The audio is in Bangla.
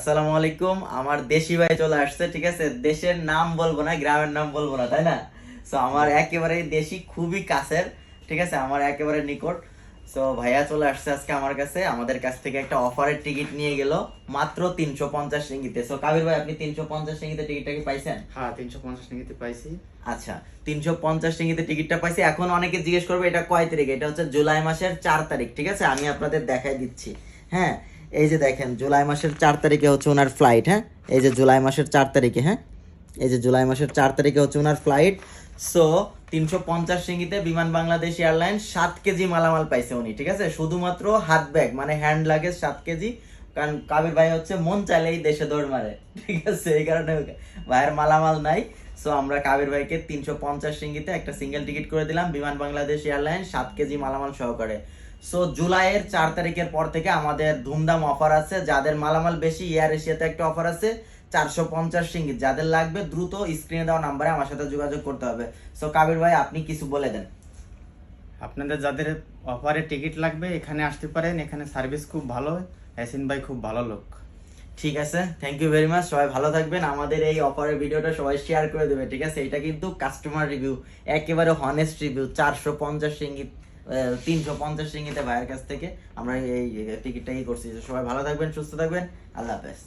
আসসালামু আলাইকুম। আমার দেশি ভাই চলে আসছে ঠিক আছে? দেশের নাম বলব না গ্রামের নাম বলব না তাই না? সো আমার একেবারে দেশি খুবই কাছের ঠিক আছে? আমার একেবারে নিকট। সো ভাইয়া চলে আসছে আজকে আমার কাছে। আমাদের কাছ থেকে একটা অফারের টিকিট নিয়ে গেল মাত্র তিনশো পঞ্চাশ রিঙ্গিতে। সো কাবির ভাই আপনি তিনশো পঞ্চাশ রিঙ্গিতে টিকিটটা কি পাইছেন? হ্যাঁ তিনশো পঞ্চাশ নিতে পাইছি। আচ্ছা তিনশো পঞ্চাশ টিকিটে টিকিটটা পাইছি। এখন অনেকে জিজ্ঞেস করবে এটা কয় তারিখ? এটা হচ্ছে জুলাই মাসের চার তারিখ ঠিক আছে? আমি আপনাদের দেখাই দিচ্ছি। হ্যাঁ এই যে দেখেন, জুলাই মাসের চার তারিখে হচ্ছে ওনার ফ্লাইট হ্যাঁ? এই যে জুলাই মাসের চার তারিখে হ্যাঁ? এই যে জুলাই মাসের চার তারিখে হচ্ছে ওনার ফ্লাইট সো তিনশো পঞ্চাশ সিঙ্গিতে বিমান বাংলাদেশ এয়ারলাইন সাত কেজি মালামাল পাইছে উনি, ঠিক আছে? শুধুমাত্র হাত ব্যাগ মানে হ্যান্ড লাগেজ সাত কেজি, কারণ কাবির ভাই হচ্ছে মন চাইলেই দেশে দৌড় মারে, ঠিক আছে? এই কারণে ভাইয়ের মালামাল নাই সো আমরা কাবির ভাইকে তিনশো পঞ্চাশ সিঙ্গিতে একটা সিঙ্গেল টিকিট করে দিলাম, বিমান বাংলাদেশ এয়ারলাইন সাত কেজি মালামাল সহকারে। সো জুলাইয়ের চার তারিখের পর থেকে আমাদের ধুমধাম অফার আছে। যাদের মালামাল বেশি এয়ার এশিয়াতে একটা অফার আছে। চারশো পঞ্চাশ রিঙ্গিত যাদের লাগবে দ্রুত স্ক্রিনে দেওয়া নাম্বারে আমার সাথে যোগাযোগ করতে হবে। সো কাবির ভাই আপনি কিছু বলে দেন। আপনাদের যাদের অফারে টিকিট লাগবে এখানে আসতে পারেন। এখানে সার্ভিস খুব ভালো। এসিন ভাই খুব ভালো লোক। ঠিক আছে। থ্যাংক ইউ ভেরি মাচ সবাই ভালো থাকবেন। আমাদের এই অফারের ভিডিওটা সবাই শেয়ার করে দেবে। ঠিক আছে? এটা কিন্তু কাস্টমার রিভিউ একেবারে হনেস্ট রিভিউ চারশো পঞ্চাশ রিঙ্গিত তিনশো পঞ্চাশ রিঙ্গিতে ভাইয়ের কাছ থেকে আমরা এই টিকিটটা ই করছি। সবাই ভালো থাকবেন, সুস্থ থাকবেন। আল্লাহ হাফেজ।